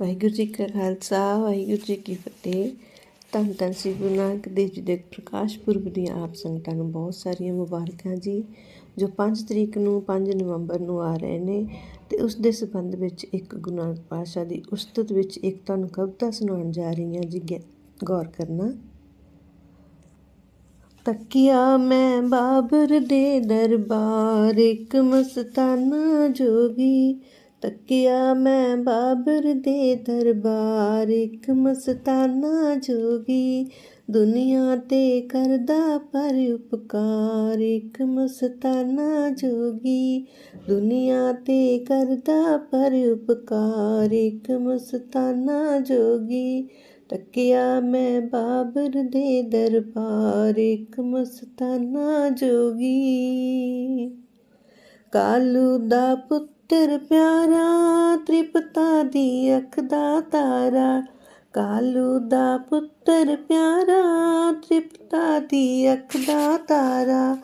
ਵਾਹਿਗੁਰੂ ਜੀ ਕਾ ਖਾਲਸਾ, ਵਾਹਿਗੁਰੂ ਜੀ ਕੀ ਫਤਿਹ। ਧੰਨ ਧੰਨ ਸ੍ਰੀ ਗੁਰੂ ਨਾਨਕ ਦੇਵ ਜੀ ਦੇ ਪ੍ਰਕਾਸ਼ ਪੁਰਬ ਦੀਆਂ ਆਪ ਸੰਗਤਾਂ ਨੂੰ ਬਹੁਤ ਸਾਰੀਆਂ ਮੁਬਾਰਕਾਂ ਜੀ, ਜੋ 5 ਤਰੀਕ ਨੂੰ 5 ਨਵੰਬਰ ਨੂੰ ਆ ਰਹੇ ਨੇ ਤੇ ਉਸ ਦੇ ਸੰਬੰਧ ਵਿੱਚ ਇੱਕ ਗੁਰੂ ਨਾਨਕ ਪਾਤਸ਼ਾਹ ਦੀ ਉਸਤਤ ਵਿੱਚ ਇੱਕ ਤੁਹਾਨੂੰ ਕਵਿਤਾ ਸੁਣਾਉਣ ਜਾ ਰਹੀ ਹਾਂ ਜੀ, ਗ- ਗੌਰ ਕਰਨਾ। ਤੱਕਿਆ ਮੈਂ ਬਾਬਰ ਦੇ ਦਰਬਾਰ, ਇੱਕ ਮਸਤਾਨਾ ਜੋਗੀ ਤੱਕਿਆ ਮੈਂ ਬਾਬਰ ਦੇ ਦਰਬਾਰ, ਇੱਕ ਮਸਤਾਨਾ ਜੋਗੀ ਦੁਨੀਆ ਤੇ ਕਰਦਾ ਪਰ ਉਪਕਾਰ। ਇੱਕ ਮਸਤਾਨਾ ਜੋਗੀ ਦੁਨੀਆ ਤੇ ਕਰਦਾ ਪਰ ਉਪਕਾਰ। ਇੱਕ ਮਸਤਾਨਾ ਜੋਗੀ ਤੱਕਿਆ ਮੈਂ ਬਾਬਰ ਦੇ ਦਰਬਾਰ। ਇੱਕ ਮਸਤਾਨਾ ਜੋਗੀ ਕਾਲੂ ਦਾ ਪੁੱਤਰ ਪਿਆਰਾ, ਤ੍ਰਿਪਤਾ ਦੀ ਅੱਖ ਦਾ ਤਾਰਾ। ਕਾਲੂ ਦਾ ਪੁੱਤਰ ਪਿਆਰਾ, ਤ੍ਰਿਪਤਾ ਦੀ ਅੱਖ ਦਾ ਤਾਰਾ।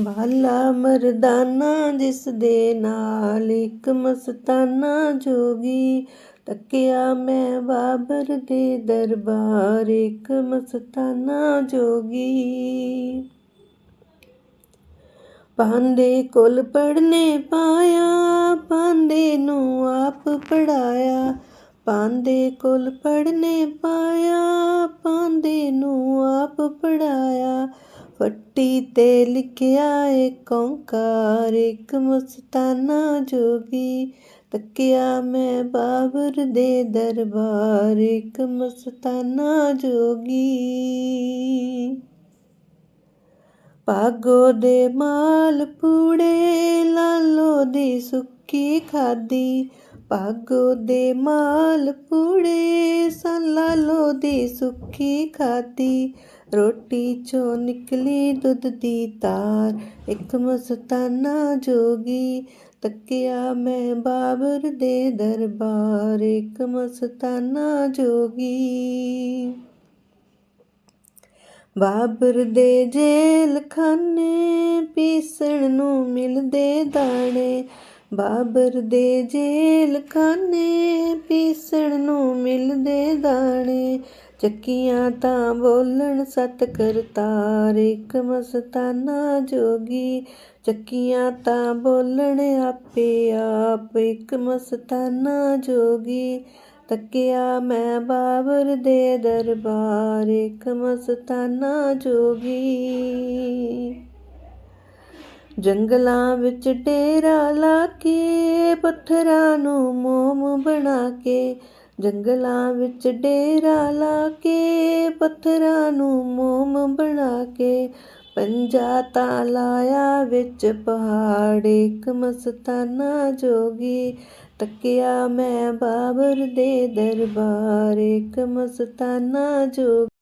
ਬਾਲਾ ਮਰਦਾਨਾ ਜਿਸ ਦੇ ਨਾਲ ਇੱਕ ਮਸਤਾਨਾ ਜੋਗੀ। ਤੱਕਿਆ ਮੈਂ ਬਾਬਰ ਦੇ ਦਰਬਾਰ, ਇੱਕ ਮਸਤਾਨਾ ਜੋਗੀ। ਪਾਂਦੇ ਕੋਲ ਪੜਨੇ ਪਾਇਆ ਪਾਂਦੇ ਨੂੰ ਆਪ ਪੜਾਇਆ ਪਾਂਦੇ ਕੋਲ ਪੜਨੇ ਪਾਇਆ ਪਾਂਦੇ ਨੂੰ ਆਪ ਪੜਾਇਆ ਫੱਟੀ ਤੇ ਲਿਖਿਆ ਏ ਕੌਂਕਾਰ ਇੱਕ ਮਸਤਾਨਾ ਜੋਗੀ। ਤੱਕਿਆ ਮੈਂ ਬਾਬਰ ਦੇ ਦਰਬਾਰ, ਇੱਕ ਮਸਤਾਨਾ ਜੋਗੀ। ਭਾਗੋ ਦੇ ਮਾਲ ਪੂੜੇ, ਲਾਲੋ ਦੀ ਸੁੱਕੀ ਖਾਦੀ। ਭਾਗੋ ਦੇ ਮਾਲ ਪੂੜੇ ਲਾਲੋ ਦੀ ਸੁੱਕੀ ਖਾਦੀ। ਰੋਟੀ ਚੋਂ ਨਿਕਲੀ ਦੁੱਧ ਦੀ ਤਾਰ, ਇੱਕ ਮਸਤਾਨਾ ਜੋਗੀ। ਤੱਕਿਆ ਮੈਂ ਬਾਬਰ ਦੇ ਦਰਬਾਰ, ਇੱਕ ਮਸਤਾਨਾ ਜੋਗੀ। ਬਾਬਰ ਦੇ ਜੇਲ ਖਾਨੇ ਪੀਸਣ ਨੂੰ ਮਿਲਦੇ ਦਾਣੇ। ਬਾਬਰ ਦੇ ਜੇਲ ਖਾਨੇ ਪੀਸਣ ਨੂੰ ਮਿਲਦੇ ਦਾਣੇ। ਚੱਕੀਆਂ ਤਾਂ ਬੋਲਣ ਸਤ ਕਰਤਾਰ ਇੱਕ ਮਸਤਾਨਾ ਜੋਗੀ। ਚੱਕੀਆਂ ਤਾਂ ਬੋਲਣ, ਆਪੇ ਆਪ ਇੱਕ ਮਸਤਾਨਾ ਜੋਗੀ। ਤੱਕਿਆ ਮੈਂ ਬਾਬਰ ਦੇ ਦਰਬਾਰ ਇੱਕ ਮਸਤਾਨਾ ਜੋਗੀ। ਜੰਗਲਾਂ ਵਿੱਚ ਡੇਰਾ ਲਾ ਕੇ, ਪੱਥਰਾਂ ਨੂੰ ਮੋਮ ਬਣਾ ਕੇ, ਜੰਗਲਾਂ ਵਿੱਚ ਡੇਰਾ ਲਾ ਕੇ, ਪੱਥਰਾਂ ਨੂੰ ਮੋਮ ਬਣਾ ਕੇ, ਪੰਜਾ ਤਾਂ ਲਾਇਆ ਵਿੱਚ ਪਹਾੜ, ਇੱਕ ਮਸਤਾਨਾ ਜੋਗੀ। ਤੱਕਿਆ ਮੈਂ ਬਾਬਰ ਦੇ ਦਰਬਾਰ ਇੱਕ ਮਸਤਾਨਾ ਜੋਗੀ